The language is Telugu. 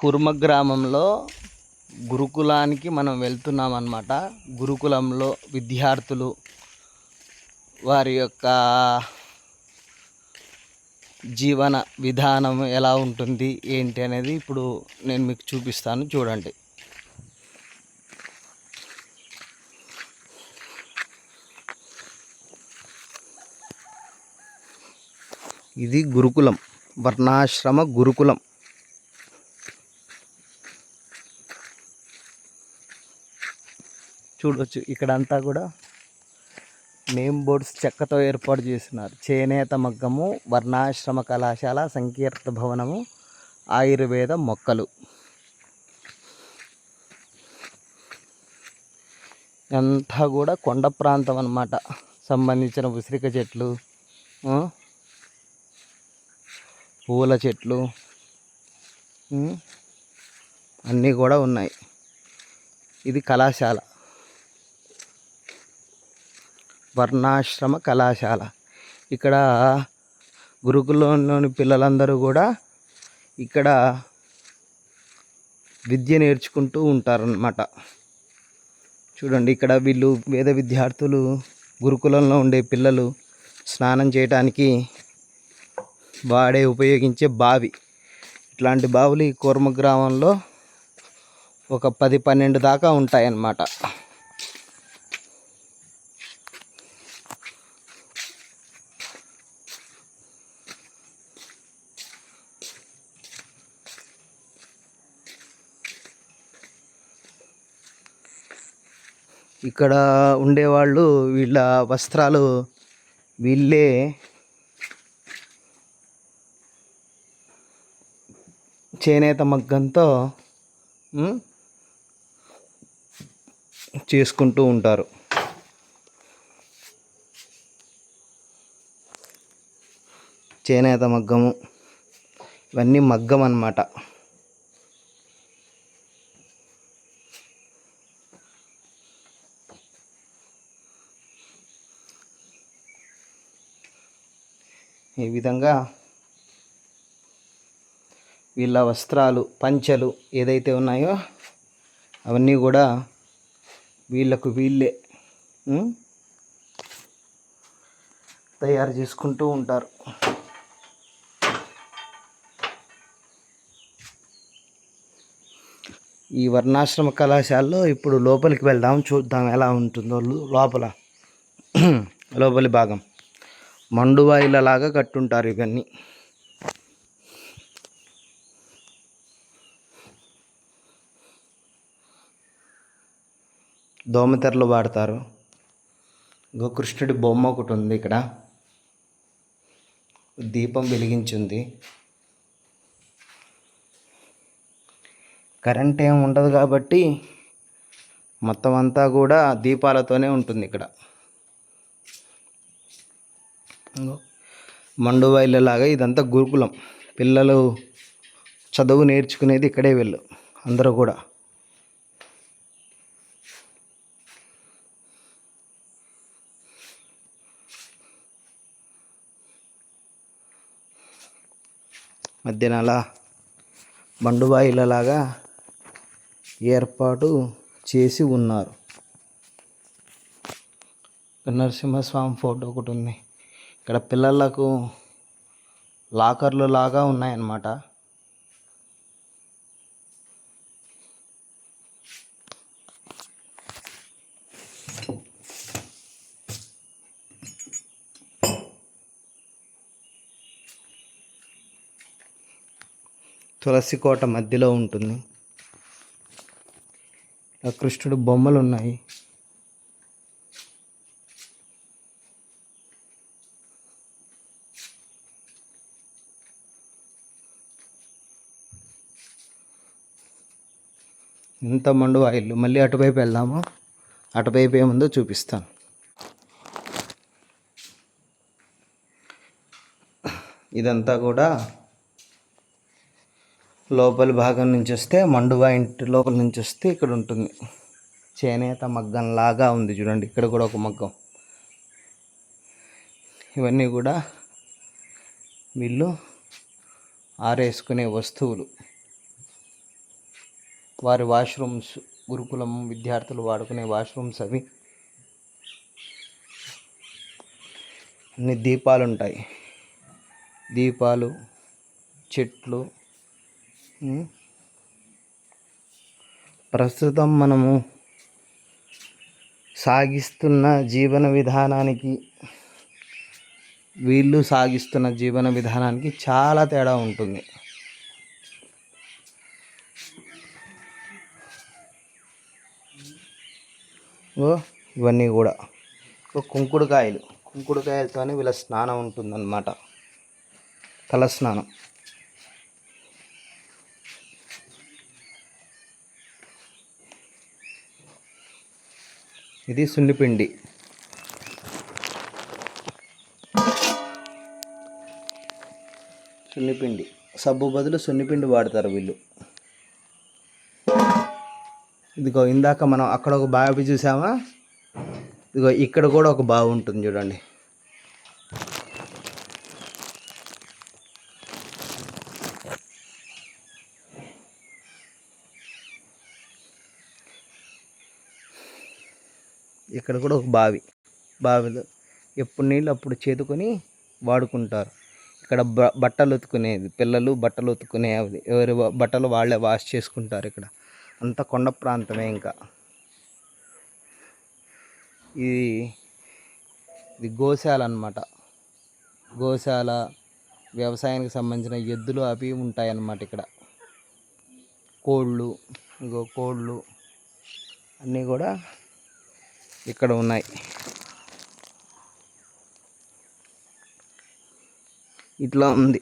కుర్మ గ్రామంలో గురుకులానికి మనం వెళ్తున్నాం అన్నమాట గురుకులంలో విద్యార్థులు వారి యొక్క జీవన విధానం ఎలా ఉంటుంది ఏంటి అనేది ఇప్పుడు నేను మీకు చూపిస్తాను చూడండి. ఇది గురుకులం వర్ణాశ్రమ గురుకులం. చూడవచ్చు ఇక్కడంతా కూడా నేమ్ బోర్డ్స్ చెక్కతో ఏర్పాటు చేస్తున్నారు చేనేత మగ్గము వర్ణాశ్రమ కళాశాల సంకీర్త భవనము ఆయుర్వేద మొక్కలు. అంతా కూడా కొండ ప్రాంతం అన్నమాట. సంబంధించిన ఉసిరిక చెట్లు పూల చెట్లు అన్నీ కూడా ఉన్నాయి. ఇది కళాశాల. వర్ణాశ్రమ కళాశాల. ఇక్కడ గురుకులంలోని పిల్లలందరూ కూడా ఇక్కడ విద్య నేర్చుకుంటూ ఉంటారన్నమాట. చూడండి ఇక్కడ వీళ్ళు వేద విద్యార్థులు గురుకులంలో ఉండే పిల్లలు స్నానం చేయడానికి వాడే ఉపయోగించే బావి. ఇట్లాంటి బావులు ఈ కూర్మ గ్రామంలో ఒక పది పన్నెండు దాకా ఉంటాయన్నమాట. ఇక్కడ ఉండేవాళ్ళు వీళ్ళ వస్త్రాలు వీళ్ళే. చేనేత మగ్గంతో చేసుకుంటూ ఉంటారు. చేనేత మగ్గము. ఇవన్నీ మగ్గం అన్నమాట ఈ విధంగా వీళ్ళ వస్త్రాలు పంచెలు ఏదైతే ఉన్నాయో అవన్నీ కూడా వీళ్ళకు వీళ్ళే తయారు చేసుకుంటూ ఉంటారు. ఈ వర్ణాశ్రమ కళాశాలలో ఇప్పుడు లోపలికి వెళ్దాం చూద్దాం ఎలా ఉంటుందో లోపల లోపలి భాగం. మండువాయిలలాగా కట్టుంటారు ఇవన్నీ. దోమతెరలు వాడతారు. ఇంకో కృష్ణుడి బొమ్మ ఒకటి ఉంది ఇక్కడ. దీపం వెలిగించింది. కరెంట్ ఏం ఉండదు కాబట్టి మొత్తం అంతా కూడా దీపాలతోనే ఉంటుంది ఇక్కడ. ఇంగో మండువాయిలలాగా ఇదంతా గురుకులం. పిల్లలు చదువు నేర్చుకునేది ఇక్కడే వెళ్ళు అందరూ కూడా. మధ్యన అలా బండుబాయిలలాగా ఏర్పాటు చేసి ఉన్నారు. నరసింహస్వామి ఫోటో ఒకటి ఉంది. ఇక్కడ పిల్లలకు లాకర్లు లాగా ఉన్నాయన్నమాట. తులసి కోట మధ్యలో ఉంటుంది. కృష్ణుడు బొమ్మలు ఉన్నాయి ఇంత మండు ఇల్లు మళ్ళీ అటువైపు వెళ్దాము. అటువైపు ఏముందో చూపిస్తాను. ఇదంతా కూడా లోపలి భాగం నుంచి వస్తే మండువా ఇంటి లోపల నుంచి వస్తే ఇక్కడ ఉంటుంది. చేనేత మగ్గం లాగా ఉంది చూడండి. ఇక్కడ కూడా ఒక మగ్గం. ఇవన్నీ కూడా వీళ్ళు ఆరేసుకునే వస్తువులు. వారి వాష్రూమ్స్ గురుకులం విద్యార్థులు వాడుకునే వాష్రూమ్స్ అవి. అన్ని దీపాలు ఉంటాయి దీపాలు చెట్లు ప్రస్తుతం మనము సాగిస్తున్న జీవన విధానానికి వీళ్ళు సాగిస్తున్న జీవన విధానానికి చాలా తేడా ఉంటుంది. ఇవన్నీ కూడా. ఓ కుంకుడుకాయలు. కుంకుడుకాయలతోనే వీళ్ళ స్నానం ఉంటుందన్నమాట. తల స్నానం ఇది సున్నిపిండి. సున్నిపిండి. సబ్బు బదులు సున్నిపిండి వాడతారు వీళ్ళు. ఇదిగో ఇందాక మనం అక్కడ ఒక బావి చూసామా? ఇదిగో ఇక్కడ కూడా ఒక బావి ఉంటుంది చూడండి. ఇక్కడ కూడా ఒక బావి. బావిలో ఎప్పుడు నీళ్ళు అప్పుడు చేతుకొని వాడుకుంటారు. ఇక్కడ బ బట్టలు ఉతుకునేది పిల్లలు బట్టలు ఉతుకునే ఎవరి బట్టలు వాళ్ళే వాష్ చేసుకుంటారు ఇక్కడ. అంత కొండ ప్రాంతమే ఇంకా. ఇది ఇది గోశాల అన్నమాట. గోశాల వ్యవసాయానికి సంబంధించిన ఎద్దులు అవి ఉంటాయి అన్నమాట ఇక్కడ. కోళ్ళు ఇంకో కోళ్ళు అన్నీ కూడా ఇక్కడ ఉన్నాయి. ఇట్లా ఉంది.